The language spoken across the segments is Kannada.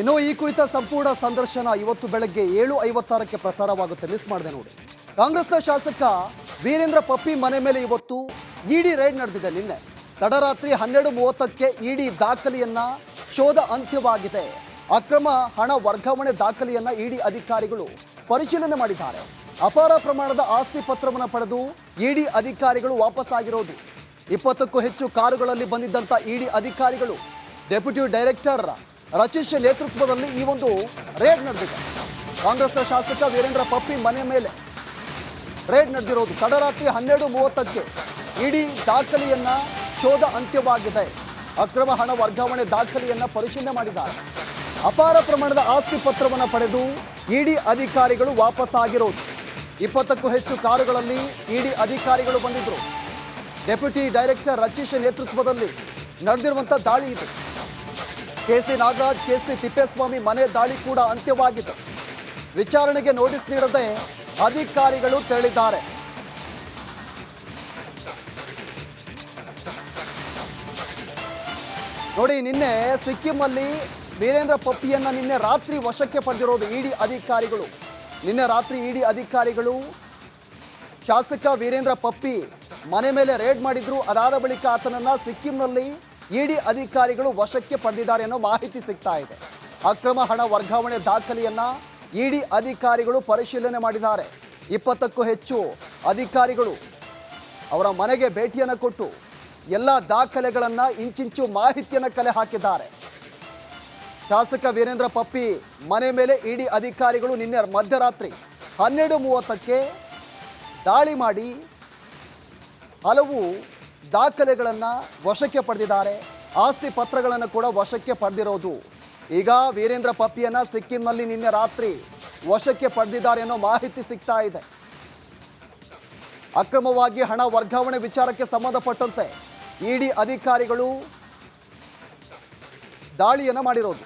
ಇನ್ನು ಈ ಕುರಿತ ಸಂಪೂರ್ಣ ಸಂದರ್ಶನ ಇವತ್ತು ಬೆಳಗ್ಗೆ ಏಳು ಐವತ್ತಾರಕ್ಕೆ ಪ್ರಸಾರವಾಗುತ್ತೆ. ಮಿಸ್ ಮಾಡಿದೆ ನೋಡಿ. ಕಾಂಗ್ರೆಸ್ನ ಶಾಸಕ ವೀರೇಂದ್ರ ಪಪ್ಪಿ ಮನೆ ಮೇಲೆ ಇವತ್ತು ಇಡಿ ರೈಡ್ ನಡೆದಿದೆ ನಿನ್ನೆ. ತಡರಾತ್ರಿ ಹನ್ನೆರಡು ಮೂವತ್ತಕ್ಕೆ ಇಡಿ ದಾಖಲೆಯನ್ನ ಶೋಧ ಅಂತ್ಯವಾಗಿದೆ. ಅಕ್ರಮ ಹಣ ವರ್ಗಾವಣೆ ದಾಖಲೆಯನ್ನ ಇಡಿ ಅಧಿಕಾರಿಗಳು ಪರಿಶೀಲನೆ ಮಾಡಿದ್ದಾರೆ. ಅಪಾರ ಪ್ರಮಾಣದ ಆಸ್ತಿ ಪತ್ರವನ್ನು ಪಡೆದು ಇಡಿ ಅಧಿಕಾರಿಗಳು ವಾಪಸ್ಸಾಗಿರೋದು. ಇಪ್ಪತ್ತಕ್ಕೂ ಹೆಚ್ಚು ಕಾರುಗಳಲ್ಲಿ ಬಂದಿದ್ದಂಥ ಇಡಿ ಅಧಿಕಾರಿಗಳು, ಡೆಪ್ಯೂಟಿ ಡೈರೆಕ್ಟರ್ ರಚೀಶ್ ನೇತೃತ್ವದಲ್ಲಿ ಈ ಒಂದು ರೇಡ್ ನಡೆದಿದೆ. ಕಾಂಗ್ರೆಸ್ನ ಶಾಸಕ ವೀರೇಂದ್ರ ಪಪ್ಪಿ ಮನೆ ಮೇಲೆ ರೇಡ್ ನಡೆದಿರೋದು. ತಡರಾತ್ರಿ ಹನ್ನೆರಡು ಮೂವತ್ತಕ್ಕೆ ಇಡೀ ದಾಖಲೆಯನ್ನ ಶೋಧ ಅಂತ್ಯವಾಗಿದೆ. ಅಕ್ರಮ ಹಣ ವರ್ಗಾವಣೆ ದಾಖಲೆಯನ್ನ ಪರಿಶೀಲನೆ ಮಾಡಿದ್ದಾರೆ. ಅಪಾರ ಪ್ರಮಾಣದ ಆಸ್ತಿ ಪತ್ರವನ್ನು ಪಡೆದು ಇಡಿ ಅಧಿಕಾರಿಗಳು ವಾಪಸ್ಸಾಗಿರೋದು ಇಪ್ಪತ್ತಕ್ಕೂ ಹೆಚ್ಚು ಕಾರುಗಳಲ್ಲಿ ಇಡಿ ಅಧಿಕಾರಿಗಳು ಬಂದಿದ್ದರು ಡೆಪ್ಯೂಟಿ ಡೈರೆಕ್ಟರ್ ರಚಿಶ್ ನೇತೃತ್ವದಲ್ಲಿ ನಡೆದಿರುವಂಥ ದಾಳಿ ಇದು. ಕೆಸಿ ನಾಗರಾಜ್ ಕೆಸಿ ತಿಪ್ಪೇಸ್ವಾಮಿ ಮನೆ ದಾಳಿ ಕೂಡ ಅಂತ್ಯವಾಗಿತ್ತು. ವಿಚಾರಣೆಗೆ ನೋಟಿಸ್ ನೀಡದೆ ಅಧಿಕಾರಿಗಳು ತೆರಳಿದ್ದಾರೆ. ನೋಡಿ, ನಿನ್ನೆ ಸಿಕ್ಕಿಂನಲ್ಲಿ ವೀರೇಂದ್ರ ಪಪ್ಪಿಯನ್ನ ನಿನ್ನೆ ರಾತ್ರಿ ವಶಕ್ಕೆ ಪಡೆದಿರೋದು ಇಡಿ ಅಧಿಕಾರಿಗಳು. ನಿನ್ನೆ ರಾತ್ರಿ ಇಡಿ ಅಧಿಕಾರಿಗಳು ಶಾಸಕ ವೀರೇಂದ್ರ ಪಪ್ಪಿ ಮನೆ ಮೇಲೆ ರೇಡ್ ಮಾಡಿದ್ರು. ಅದಾದ ಬಳಿಕ ಆತನನ್ನ ಸಿಕ್ಕಿಂನಲ್ಲಿ ಇಡಿ ಅಧಿಕಾರಿಗಳು ವಶಕ್ಕೆ ಪಡೆದಿದ್ದಾರೆ ಅನ್ನೋ ಮಾಹಿತಿ ಸಿಗ್ತಾ ಇದೆ. ಅಕ್ರಮ ಹಣ ವರ್ಗಾವಣೆ ದಾಖಲೆಯನ್ನ ಇಡಿ ಅಧಿಕಾರಿಗಳು ಪರಿಶೀಲನೆ ಮಾಡಿದ್ದಾರೆ. ಇಪ್ಪತ್ತಕ್ಕೂ ಹೆಚ್ಚು ಅಧಿಕಾರಿಗಳು ಅವರ ಮನೆಗೆ ಭೇಟಿಯನ್ನು ಕೊಟ್ಟು ಎಲ್ಲ ದಾಖಲೆಗಳನ್ನ ಇಂಚಿಂಚು ಮಾಹಿತಿಯನ್ನು ಕಲೆ ಹಾಕಿದ್ದಾರೆ. ಶಾಸಕ ವೀರೇಂದ್ರ ಪಪ್ಪಿ ಮನೆ ಮೇಲೆ ಇಡಿ ಅಧಿಕಾರಿಗಳು ನಿನ್ನೆ ಮಧ್ಯರಾತ್ರಿ ಹನ್ನೆರಡು ಮೂವತ್ತಕ್ಕೆ ದಾಳಿ ಮಾಡಿ ಹಲವು ದಾಖಲೆಗಳನ್ನು ವಶಕ್ಕೆ ಪಡೆದಿದ್ದಾರೆ. ಆಸ್ತಿ ಪತ್ರಗಳನ್ನು ಕೂಡ ವಶಕ್ಕೆ ಪಡೆದಿರೋದು. ಈಗ ವೀರೇಂದ್ರ ಪಪ್ಪಿಯನ್ನು ಸಿಕ್ಕಿಂನಲ್ಲಿ ನಿನ್ನೆ ರಾತ್ರಿ ವಶಕ್ಕೆ ಪಡೆದಿದ್ದಾರೆ ಅನ್ನೋ ಮಾಹಿತಿ ಸಿಗ್ತಾ ಇದೆ. ಅಕ್ರಮವಾಗಿ ಹಣ ವರ್ಗಾವಣೆ ವಿಚಾರಕ್ಕೆ ಸಂಬಂಧಪಟ್ಟಂತೆ ಇಡಿ ಅಧಿಕಾರಿಗಳು ದಾಳಿಯನ್ನು ಮಾಡಿರೋದು.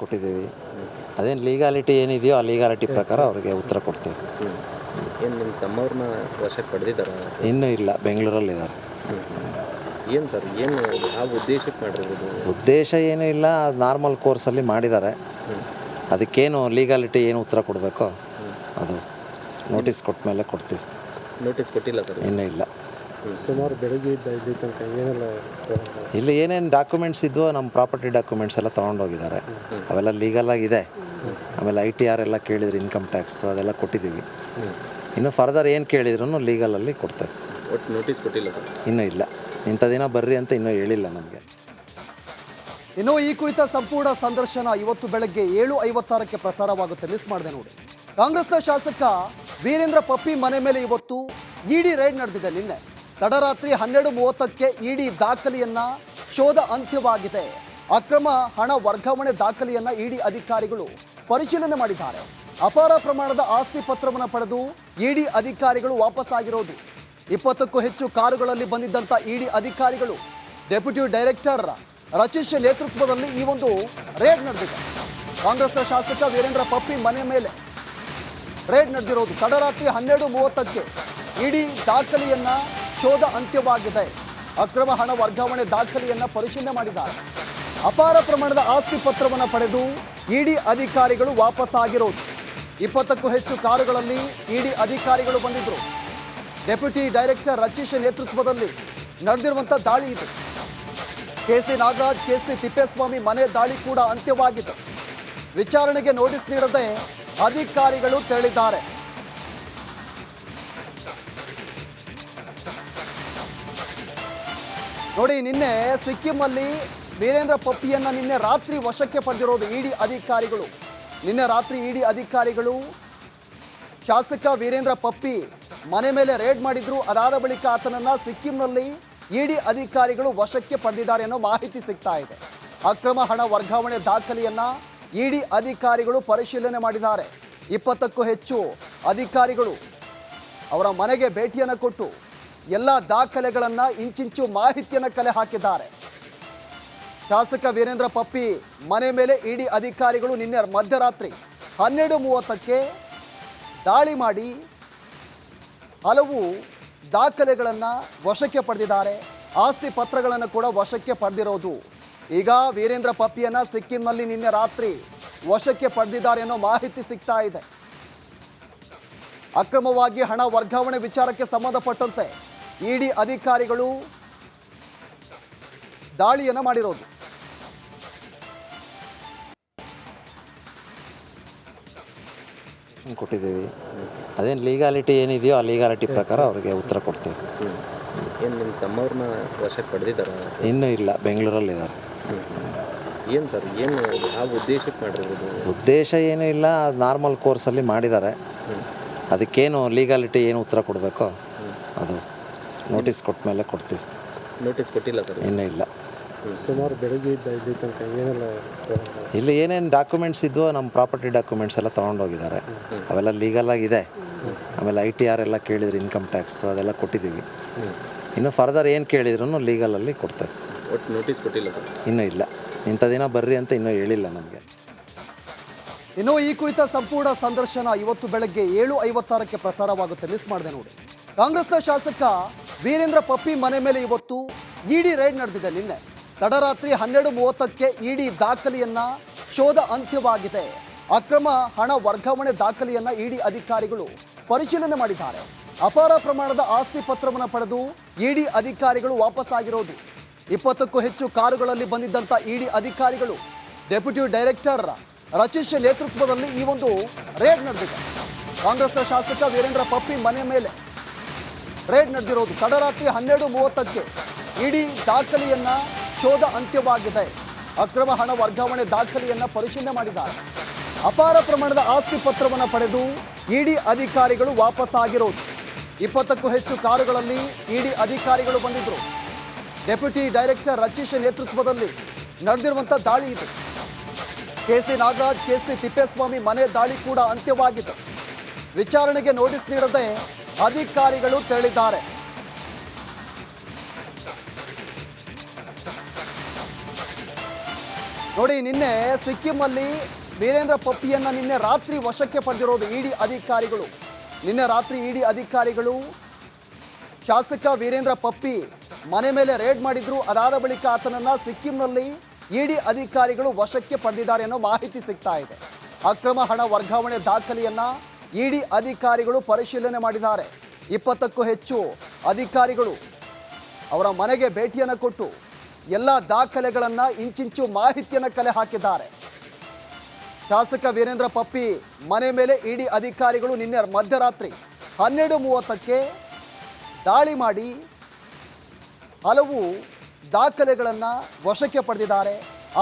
ಕೊಟ್ಟಿದ್ದೀವಿ. ಅದೇನು ಲೀಗಾಲಿಟಿ ಏನಿದೆಯೋ ಆ ಲೀಗಾಲಿಟಿ ಪ್ರಕಾರ ಅವರಿಗೆ ಉತ್ತರ ಕೊಡ್ತೀವಿ. ಏನು ನಿಮ್ಮ ತಮ್ಮವ್ರನ್ನ ವಶಕ್ಕೆ ಪಡೆದಿದ್ದಾರೆ? ಇನ್ನೂ ಇಲ್ಲ ಬೆಂಗಳೂರಲ್ಲಿದ್ದಾರೆ. ಏನು ಸರ್ ಏನು ಯಾವ ಉದ್ದೇಶಕ್ಕೆ ಮಾಡಿರೋದು? ಉದ್ದೇಶ ಏನೂ ಇಲ್ಲ ನಾರ್ಮಲ್ ಕೋರ್ಸಲ್ಲಿ ಮಾಡಿದ್ದಾರೆ. ಅದಕ್ಕೇನು ಲೀಗಾಲಿಟಿ ಏನು ಉತ್ತರ ಕೊಡಬೇಕೋ ಅದು ನೋಟಿಸ್ ಕೊಟ್ಟ ಮೇಲೆ ಕೊಡ್ತೀವಿ. ನೋಟಿಸ್ ಕೊಟ್ಟಿಲ್ಲ ಸರ್? ಇನ್ನೂ ಇಲ್ಲ. ಸುಮಾರು ಬೆಳಗ್ಗೆ ಇದ್ದ ತನಕ ಏನೆಲ್ಲ ಇಲ್ಲಿ ಏನೇನು ಡಾಕ್ಯುಮೆಂಟ್ಸ್ ಇದ್ವೋ ನಮ್ಮ ಪ್ರಾಪರ್ಟಿ ಡಾಕ್ಯುಮೆಂಟ್ಸ್ ಎಲ್ಲ ತೊಗೊಂಡೋಗಿದ್ದಾರೆ. ಅವೆಲ್ಲ ಲೀಗಲ್ ಆಗಿದೆ. ಆಮೇಲೆ ಐ ಟಿ ಆರ್ ಎಲ್ಲ ಕೇಳಿದ್ರು ಇನ್ಕಮ್ ಟ್ಯಾಕ್ಸ್ದು ಅದೆಲ್ಲ ಕೊಟ್ಟಿದ್ದೀವಿ. ಇನ್ನು ಫರ್ದರ್ ಏನು ಕೇಳಿದ್ರು ಲೀಗಲಲ್ಲಿ ಕೊಡ್ತೇವೆ ಒಟ್ಟು ನೋಟಿಸ್ ಕೊಟ್ಟಿಲ್ಲ ಸರ್? ಇನ್ನೂ ಇಲ್ಲ. ಇಂಥ ದಿನ ಬರ್ರಿ ಅಂತ ಇನ್ನೂ ಹೇಳಿಲ್ಲ ನಮಗೆ. ಇನ್ನು ಈ ಕುರಿತ ಸಂಪೂರ್ಣ ಸಂದರ್ಶನ ಇವತ್ತು ಬೆಳಗ್ಗೆ ಏಳು ಐವತ್ತಾರಕ್ಕೆ ಪ್ರಸಾರವಾಗುತ್ತೆ. ಮಿಸ್ ಮಾಡಿದೆ ನೋಡಿ. ಕಾಂಗ್ರೆಸ್ನ ಶಾಸಕ ವೀರೇಂದ್ರ ಪಪ್ಪಿ ಮನೆ ಮೇಲೆ ಇವತ್ತು ಇಡಿ ರೈಡ್ ನಡೆದಿದೆ ನಿನ್ನೆ. ತಡರಾತ್ರಿ ಹನ್ನೆರಡು ಮೂವತ್ತಕ್ಕೆ ಇಡಿ ದಾಖಲೆಯನ್ನ ಶೋಧ ಅಂತ್ಯವಾಗಿದೆ. ಅಕ್ರಮ ಹಣ ವರ್ಗಾವಣೆ ದಾಖಲೆಯನ್ನ ಇಡಿ ಅಧಿಕಾರಿಗಳು ಪರಿಶೀಲನೆ ಮಾಡಿದ್ದಾರೆ. ಅಪಾರ ಪ್ರಮಾಣದ ಆಸ್ತಿ ಪತ್ರವನ್ನು ಪಡೆದು ಇಡಿ ಅಧಿಕಾರಿಗಳು ವಾಪಸ್ಸಾಗಿರೋದು. ಇಪ್ಪತ್ತಕ್ಕೂ ಹೆಚ್ಚು ಕಾರುಗಳಲ್ಲಿ ಬಂದಿದ್ದಂಥ ಇಡಿ ಅಧಿಕಾರಿಗಳು, ಡೆಪ್ಯೂಟಿ ಡೈರೆಕ್ಟರ್ ರಚಿಶ್ ನೇತೃತ್ವದಲ್ಲಿ ಈ ಒಂದು ರೇಡ್ ನಡೆದಿದೆ. ಕಾಂಗ್ರೆಸ್ನ ಶಾಸಕ ವೀರೇಂದ್ರ ಪಪ್ಪಿ ಮನೆ ಮೇಲೆ ರೇಡ್ ನಡೆದಿರೋದು. ತಡರಾತ್ರಿ ಹನ್ನೆರಡು ಮೂವತ್ತಕ್ಕೆ ಇಡಿ ದಾಖಲೆಯನ್ನ ಶೋಧ ಅಂತ್ಯವಾಗಿದೆ. ಅಕ್ರಮ ಹಣ ವರ್ಗಾವಣೆ ದಾಖಲೆಯನ್ನ ಪರಿಶೀಲನೆ ಮಾಡಿದ್ದಾರೆ. ಅಪಾರ ಪ್ರಮಾಣದ ಆಸ್ತಿ ಪತ್ರವನ್ನು ಪಡೆದು ಇಡಿ ಅಧಿಕಾರಿಗಳು ವಾಪಸ್ಸಾಗಿರೋದು ಇಪ್ಪತ್ತಕ್ಕೂ ಹೆಚ್ಚು ಕಾರುಗಳಲ್ಲಿ ಇಡಿ ಅಧಿಕಾರಿಗಳು ಬಂದಿದ್ರು. ಡೆಪ್ಯೂಟಿ ಡೈರೆಕ್ಟರ್ ರಚೀಶ್ ನೇತೃತ್ವದಲ್ಲಿ ನಡೆದಿರುವಂಥ ದಾಳಿ ಇದು. ಕೆಸಿ ನಾಗರಾಜ್, ಕೆಸಿ ತಿಪ್ಪೇಸ್ವಾಮಿ ಮನೆ ದಾಳಿ ಕೂಡ ಅಂತ್ಯವಾಗಿದೆ. ವಿಚಾರಣೆಗೆ ನೋಟಿಸ್ ನೀಡದೆ ಅಧಿಕಾರಿಗಳು ತೆರಳಿದ್ದಾರೆ. ನೋಡಿ, ನಿನ್ನೆ ಸಿಕ್ಕಿಂನಲ್ಲಿ ವೀರೇಂದ್ರ ಪಪ್ಪಿಯನ್ನ ನಿನ್ನೆ ರಾತ್ರಿ ವಶಕ್ಕೆ ಪಡೆದಿರೋದು ಇಡಿ ಅಧಿಕಾರಿಗಳು. ನಿನ್ನೆ ರಾತ್ರಿ ಇಡಿ ಅಧಿಕಾರಿಗಳು ಶಾಸಕ ವೀರೇಂದ್ರ ಪಪ್ಪಿ ಮನೆ ಮೇಲೆ ರೇಡ್ ಮಾಡಿದ್ರು. ಅದಾದ ಬಳಿಕ ಆತನನ್ನ ಸಿಕ್ಕಿಂನಲ್ಲಿ ಇಡಿ ಅಧಿಕಾರಿಗಳು ವಶಕ್ಕೆ ಪಡೆದಿದ್ದಾರೆ ಅನ್ನೋ ಮಾಹಿತಿ ಸಿಗ್ತಾ ಇದೆ. ಅಕ್ರಮ ಹಣ ವರ್ಗಾವಣೆ ದಾಖಲೆಯನ್ನ ಇಡಿ ಅಧಿಕಾರಿಗಳು ಪರಿಶೀಲನೆ ಮಾಡಿದ್ದಾರೆ. ಇಪ್ಪತ್ತಕ್ಕೂ ಹೆಚ್ಚು ಅಧಿಕಾರಿಗಳು ಅವರ ಮನೆಗೆ ಭೇಟಿಯನ್ನು ಕೊಟ್ಟು ಎಲ್ಲ ದಾಖಲೆಗಳನ್ನು ಇಂಚಿಂಚು ಮಾಹಿತಿಯನ್ನು ಕಲೆ ಹಾಕಿದ್ದಾರೆ. ಶಾಸಕ ವೀರೇಂದ್ರ ಪಪ್ಪಿ ಮನೆ ಮೇಲೆ ಇಡಿ ಅಧಿಕಾರಿಗಳು ನಿನ್ನೆ ಮಧ್ಯರಾತ್ರಿ ಹನ್ನೆರಡು ಮೂವತ್ತಕ್ಕೆ ದಾಳಿ ಮಾಡಿ ಹಲವು ದಾಖಲೆಗಳನ್ನು ವಶಕ್ಕೆ ಪಡೆದಿದ್ದಾರೆ. ಆಸ್ತಿ ಪತ್ರಗಳನ್ನು ಕೂಡ ವಶಕ್ಕೆ ಪಡೆದಿರೋದು. ಈಗ ವೀರೇಂದ್ರ ಪಪ್ಪಿಯನ್ನು ಸಿಕ್ಕಿಂನಲ್ಲಿ ನಿನ್ನೆ ರಾತ್ರಿ ವಶಕ್ಕೆ ಪಡೆದಿದ್ದಾರೆ ಅನ್ನೋ ಮಾಹಿತಿ ಸಿಗ್ತಾ ಇದೆ. ಅಕ್ರಮವಾಗಿ ಹಣ ವರ್ಗಾವಣೆ ವಿಚಾರಕ್ಕೆ ಸಂಬಂಧಪಟ್ಟಂತೆ ಇಡಿ ಅಧಿಕಾರಿಗಳು ದಾಳಿಯನ್ನು ಮಾಡಿರೋದು. ಕೊಟ್ಟಿದ್ದೀವಿ. ಅದೇನು ಲೀಗಾಲಿಟಿ ಏನಿದೆಯೋ ಆ ಲೀಗಾಲಿಟಿ ಪ್ರಕಾರ ಅವ್ರಿಗೆ ಉತ್ತರ ಕೊಡ್ತೀವಿ. ಹ್ಞೂ ಏನು ನಿಮ್ಮ ತಮ್ಮವ್ರನ್ನ ವಶಕ್ಕೆ ಪಡೆದಿದ್ದಾರೆ? ಇನ್ನೂ ಇಲ್ಲ ಬೆಂಗಳೂರಲ್ಲಿದ್ದಾರೆ. ಏನು ಸರ್ ಏನು ಯಾವ ಉದ್ದೇಶಕ್ಕೆ ಮಾಡಿರೋದು? ಉದ್ದೇಶ ಏನೂ ಇಲ್ಲ ನಾರ್ಮಲ್ ಕೋರ್ಸಲ್ಲಿ ಮಾಡಿದ್ದಾರೆ. ಅದಕ್ಕೇನು ಲೀಗಾಲಿಟಿ ಏನು ಉತ್ತರ ಕೊಡಬೇಕೋ ಅದು. ನೋಟಿಸ್ ಕೊಟ್ಟ ಮೇಲೆ ಕೊಡ್ತೀವಿ. ನೋಟಿಸ್ ಕೊಟ್ಟಿಲ್ಲ ಸರ್ ಇನ್ನೂ ಇಲ್ಲ. ಸುಮಾರು ಬೆಳಗ್ಗೆ ಇದ್ದ ಇಲ್ಲಿ ತನಕ ಏನೆಲ್ಲ ಇಲ್ಲಿ ಏನೇನು ಡಾಕ್ಯುಮೆಂಟ್ಸ್ ಇದ್ವೋ ನಮ್ಮ ಪ್ರಾಪರ್ಟಿ ಡಾಕ್ಯುಮೆಂಟ್ಸ್ ಎಲ್ಲ ತೊಗೊಂಡೋಗಿದ್ದಾರೆ. ಅವೆಲ್ಲ ಲೀಗಲ್ ಇದೆ ಆಮೇಲೆ ಐ ಟಿ ಆರ್ ಎಲ್ಲ ಕೇಳಿದ್ರು ಇನ್ಕಮ್ ಟ್ಯಾಕ್ಸ್ದು ಅದೆಲ್ಲ ಕೊಟ್ಟಿದ್ದೀವಿ. ಇನ್ನು ಫರ್ದರ್ ಏನು ಕೇಳಿದ್ರು ಲೀಗಲಲ್ಲಿ ಕೊಡ್ತೇವೆ. ಒಟ್ಟು ನೋಟಿಸ್ ಕೊಟ್ಟಿಲ್ಲ ಸರ್ ಇನ್ನೂ ಇಲ್ಲ. ಇಂಥ ದಿನ ಬರ್ರಿ ಅಂತ ಇನ್ನೂ ಹೇಳಿಲ್ಲ ನಮಗೆ. ಇನ್ನು ಈ ಕುರಿತ ಸಂಪೂರ್ಣ ಸಂದರ್ಶನ ಇವತ್ತು ಬೆಳಗ್ಗೆ ಏಳು ಐವತ್ತಾರಕ್ಕೆ ಪ್ರಸಾರವಾಗುತ್ತೆ. ಮಿಸ್ ಮಾಡಿದೆ ನೋಡಿ. ಕಾಂಗ್ರೆಸ್ನ ಶಾಸಕ ವೀರೇಂದ್ರ ಪಪ್ಪಿ ಮನೆ ಮೇಲೆ ಇವತ್ತು ಇಡಿ ರೈಡ್ ನಡೆದಿದೆ ನಿನ್ನೆ. ತಡರಾತ್ರಿ ಹನ್ನೆರಡು ಮೂವತ್ತಕ್ಕೆ ಇಡಿ ದಾಖಲೆಯನ್ನ ಶೋಧ ಅಂತ್ಯವಾಗಿದೆ. ಅಕ್ರಮ ಹಣ ವರ್ಗಾವಣೆ ದಾಖಲೆಯನ್ನ ಇಡಿ ಅಧಿಕಾರಿಗಳು ಪರಿಶೀಲನೆ ಮಾಡಿದ್ದಾರೆ. ಅಪಾರ ಪ್ರಮಾಣದ ಆಸ್ತಿ ಪತ್ರವನ್ನು ಪಡೆದು ಇಡಿ ಅಧಿಕಾರಿಗಳು ವಾಪಸ್ಸಾಗಿರೋದು. ಇಪ್ಪತ್ತಕ್ಕೂ ಹೆಚ್ಚು ಕಾರುಗಳಲ್ಲಿ ಬಂದಿದ್ದಂಥ ಇಡಿ ಅಧಿಕಾರಿಗಳು, ಡೆಪ್ಯೂಟಿ ಡೈರೆಕ್ಟರ್ ರಚಿಶ್ ನೇತೃತ್ವದಲ್ಲಿ ಈ ಒಂದು ರೇಡ್ ನಡೆದಿದೆ. ಕಾಂಗ್ರೆಸ್ನ ಶಾಸಕ ವೀರೇಂದ್ರ ಪಪ್ಪಿ ಮನೆ ಮೇಲೆ ರೇಡ್ ನಡೆದಿರೋದು ತಡರಾತ್ರಿ ಹನ್ನೆರಡು ಮೂವತ್ತಕ್ಕೆ. ಇಡೀ ದಾಖಲೆಯನ್ನ ಶೋಧ ಅಂತ್ಯವಾಗಿದೆ. ಅಕ್ರಮ ಹಣ ವರ್ಗಾವಣೆ ದಾಖಲೆಯನ್ನ ಪರಿಶೀಲನೆ ಮಾಡಿದ್ದಾರೆ. ಅಪಾರ ಪ್ರಮಾಣದ ಆಸ್ತಿ ಪತ್ರವನ್ನು ಪಡೆದು ಇಡಿ ಅಧಿಕಾರಿಗಳು ವಾಪಸ್ಸಾಗಿರೋದು ಇಪ್ಪತ್ತಕ್ಕೂ ಹೆಚ್ಚು ಕಾರುಗಳಲ್ಲಿ ಇಡಿ ಅಧಿಕಾರಿಗಳು ಬಂದಿದ್ದರು ಡೆಪ್ಯೂಟಿ ಡೈರೆಕ್ಟರ್ ರಚೀಶ್ ನೇತೃತ್ವದಲ್ಲಿ ನಡೆದಿರುವಂಥ ದಾಳಿ ಇದು. K C Nagaraj K C Thippeswamy ಮನೆ ದಾಳಿ ಕೂಡ ಅಂತ್ಯವಾಗಿದೆ. ವಿಚಾರಣೆಗೆ ನೋಟಿಸ್ ನೀಡದೆ ಅಧಿಕಾರಿಗಳು ತೆರಳಿದ್ದಾರೆ. ನೋಡಿ, ನಿನ್ನೆ ಸಿಕ್ಕಿಂನಲ್ಲಿ ವೀರೇಂದ್ರ ಪಪ್ಪಿಯನ್ನ ನಿನ್ನೆ ರಾತ್ರಿ ವಶಕ್ಕೆ ಪಡೆದಿರೋದು ಇಡಿ ಅಧಿಕಾರಿಗಳು. ನಿನ್ನೆ ರಾತ್ರಿ ಇಡಿ ಅಧಿಕಾರಿಗಳು ಶಾಸಕ ವೀರೇಂದ್ರ ಪಪ್ಪಿ ಮನೆ ಮೇಲೆ ರೇಡ್ ಮಾಡಿದ್ರು. ಅದಾದ ಬಳಿಕ ಆತನನ್ನ ಸಿಕ್ಕಿಂನಲ್ಲಿ ಇಡಿ ಅಧಿಕಾರಿಗಳು ವಶಕ್ಕೆ ಪಡೆದಿದ್ದಾರೆ ಅನ್ನೋ ಮಾಹಿತಿ ಸಿಗ್ತಾ ಇದೆ. ಅಕ್ರಮ ಹಣ ವರ್ಗಾವಣೆ ದಾಖಲೆಯನ್ನ ಇಡಿ ಅಧಿಕಾರಿಗಳು ಪರಿಶೀಲನೆ ಮಾಡಿದ್ದಾರೆ. ಇಪ್ಪತ್ತಕ್ಕೂ ಹೆಚ್ಚು ಅಧಿಕಾರಿಗಳು ಅವರ ಮನೆಗೆ ಭೇಟಿಯನ್ನು ಕೊಟ್ಟು ಎಲ್ಲ ದಾಖಲೆಗಳನ್ನು ಇಂಚಿಂಚು ಮಾಹಿತಿಯನ್ನು ಕಲೆ ಹಾಕಿದ್ದಾರೆ. ಶಾಸಕ ವೀರೇಂದ್ರ ಪಪ್ಪಿ ಮನೆ ಮೇಲೆ ಇಡಿ ಅಧಿಕಾರಿಗಳು ನಿನ್ನೆ ಮಧ್ಯರಾತ್ರಿ ಹನ್ನೆರಡು ಮೂವತ್ತಕ್ಕೆ ದಾಳಿ ಮಾಡಿ ಹಲವು ದಾಖಲೆಗಳನ್ನು ವಶಕ್ಕೆ ಪಡೆದಿದ್ದಾರೆ.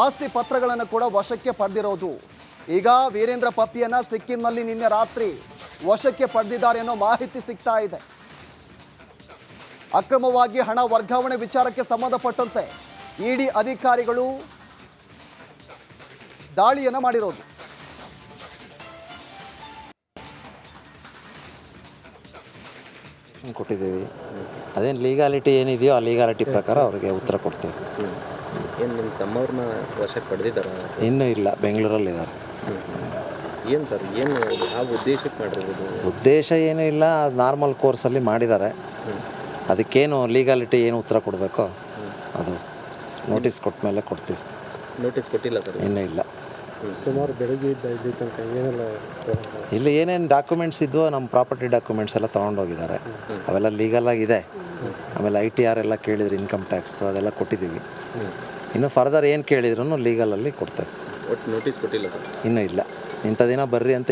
ಆಸ್ತಿ ಪತ್ರಗಳನ್ನು ಕೂಡ ವಶಕ್ಕೆ ಪಡೆದಿರೋದು ಈಗ ವೀರೇಂದ್ರ ಪಪ್ಪಿಯನ್ನ ಸಿಕ್ಕಿಂನಲ್ಲಿ ನಿನ್ನೆ ರಾತ್ರಿ ವಶಕ್ಕೆ ಪಡೆದಿದ್ದಾರೆ ಅನ್ನೋ ಮಾಹಿತಿ ಸಿಗ್ತಾ ಇದೆ. ಅಕ್ರಮವಾಗಿ ಹಣ ವರ್ಗಾವಣೆ ವಿಚಾರಕ್ಕೆ ಸಂಬಂಧಪಟ್ಟಂತೆ ಇಡಿ ಅಧಿಕಾರಿಗಳು ದಾಳಿಯನ್ನು ಮಾಡಿರೋದು. ಕೊಟ್ಟಿದ್ದೀವಿ. ಅದೇನು ಲೀಗಾಲಿಟಿ ಏನಿದೆಯೋ ಆ ಲೀಗಾಲಿಟಿ ಪ್ರಕಾರ ಅವರಿಗೆ ಉತ್ತರ ಕೊಡ್ತೀವಿ. ಏನು ನಿಮ್ಮ ತಮ್ಮವ್ರನ್ನ ವಶಕ್ಕೆ ಪಡೆದಿದ್ದಾರ? ಇನ್ನೂ ಇಲ್ಲ ಬೆಂಗಳೂರಲ್ಲಿದ್ದಾರೆ. ಏನು ಸರ್ ಏನು ಆ ಉದ್ದೇಶಕ್ಕೆ ಮಾಡಿರೋದು? ಉದ್ದೇಶ ಏನೂ ಇಲ್ಲ ನಾರ್ಮಲ್ ಕೋರ್ಸಲ್ಲಿ ಮಾಡಿದ್ದಾರೆ. ಅದಕ್ಕೇನು ಲೀಗಾಲಿಟಿ ಏನು ಉತ್ತರ ಕೊಡಬೇಕೋ ಅದು ನೋಟಿಸ್ ಕೊಟ್ಟ ಮೇಲೆ ಕೊಡ್ತೀವಿ. ನೋಟಿಸ್ ಕೊಟ್ಟಿಲ್ಲ ಸರ್? ಇನ್ನೂ ಇಲ್ಲ. ಸುಮಾರು ಬೆಳಗ್ಗೆ ಇದ್ದ ಇಲ್ಲಿ ತನಕ ಏನೆಲ್ಲ ಇಲ್ಲಿ ಏನೇನು ಡಾಕ್ಯುಮೆಂಟ್ಸ್ ಇದ್ವೋ ನಮ್ಮ ಪ್ರಾಪರ್ಟಿ ಡಾಕ್ಯುಮೆಂಟ್ಸ್ ಎಲ್ಲ ತೊಗೊಂಡೋಗಿದ್ದಾರೆ. ಅವೆಲ್ಲ ಲೀಗಲ್ ಆಗಿದೆ. ಆಮೇಲೆ ಐ ಟಿ ಆರ್ ಎಲ್ಲ ಕೇಳಿದ್ರು ಇನ್ಕಮ್ ಟ್ಯಾಕ್ಸ್ ಅದೆಲ್ಲ ಕೊಟ್ಟಿದ್ದೀವಿ. ಇನ್ನು ಫರ್ದರ್ ಏನು ಕೇಳಿದ್ರು ಲೀಗಲಲ್ಲಿ ಕೊಡ್ತೇವೆ. ಒಟ್ಟು ನೋಟಿಸ್ ಕೊಟ್ಟಿಲ್ಲ ಸರ್. ಇನ್ನೂ ಇಲ್ಲ. ಇಂಥ ದಿನ ಬರ್ರಿ ಅಂತ